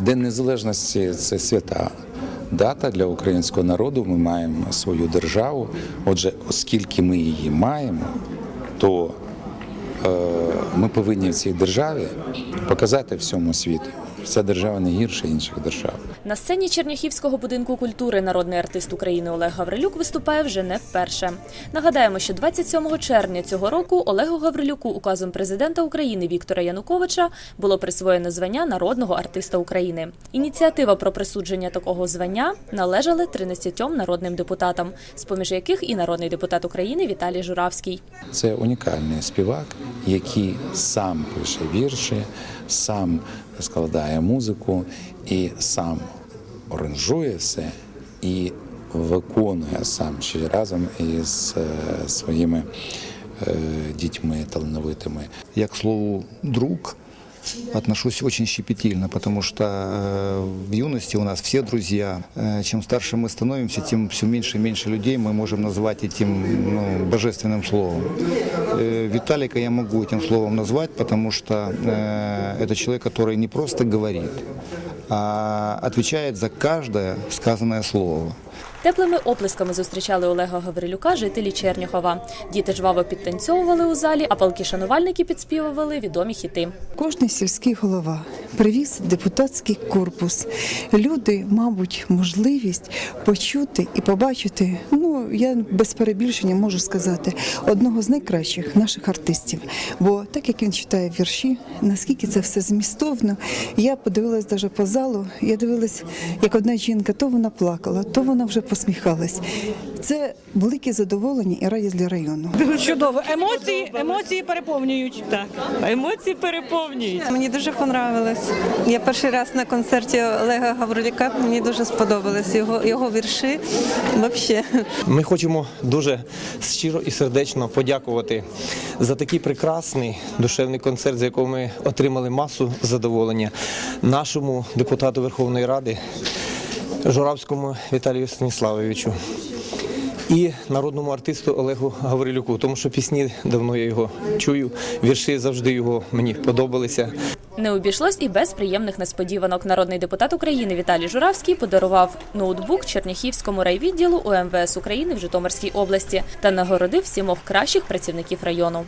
День Незалежності це свята дата для українського народу. Ми маємо свою державу. Отже, оскільки ми її маємо, то ми повинні в цій державі показати всьому світу. що Ця держава не гірша інших держав. На сцені Черняхівського будинку культури народний артист України Олег Гаврилюк виступає вже не вперше. Нагадаємо, що 27 червня цього року Олегу Гаврилюку указом президента України Віктора Януковича було присвоєно звання народного артиста України. Ініціатива про присудження такого звання належала 13 народним депутатам, з поміж яких і народний депутат України Віталій Журавський. Це унікальний співак, який сам пише вірші, сам складає музику і сам оранжує все і виконує сам ще разом із е, своїми е, дітьми талановитими. як слово друг, отношусь очень щепетильно, потому что э, в юности у нас все друзья. Э, Чем старше мы становимся, тем все меньше и меньше людей мы можем назвать этим ну, божественным словом. Э, Виталика я могу этим словом назвать, потому что э, это человек, который не просто говорит, а отвечает за каждое сказанное слово. Теплими оплесками зустрічали Олега Гаврилюка жителі Черняхова. Діти жваво підтанцьовували у залі, а палки-шанувальники підспівували відомі хіти. Кожний сільський голова привіз депутатський корпус. Люди, мабуть, можливість почути і побачити. Ну я без перебільшення можу сказати одного з найкращих наших артистів. Бо так як він читає вірші, наскільки це все змістовно, я подивилась навіть по залу. Я дивилась, як одна жінка, то вона плакала, то вона вже посміхалась. Це велике задоволення і радість для району. Чудово. Емоції, емоції переповнюють. Так. Емоції переповнюють. Мені дуже понравилось. Я перший раз на концерті Олега Гаврилюка. Мені дуже сподобалось його, його вірші. Вообще. Ми хочемо дуже щиро і сердечно подякувати за такий прекрасний душевний концерт, за якого ми отримали масу задоволення нашому депутату Верховної Ради Журавському Віталію Станіславовичу. І народному артисту Олегу Гаврилюку, тому що пісні давно я його чую, вірші завжди його мені подобалися. Не обійшлось і без приємних несподіванок. Народний депутат України Віталій Журавський подарував ноутбук Черняхівському райвідділу УМВС України в Житомирській області та нагородив сімох кращих працівників району.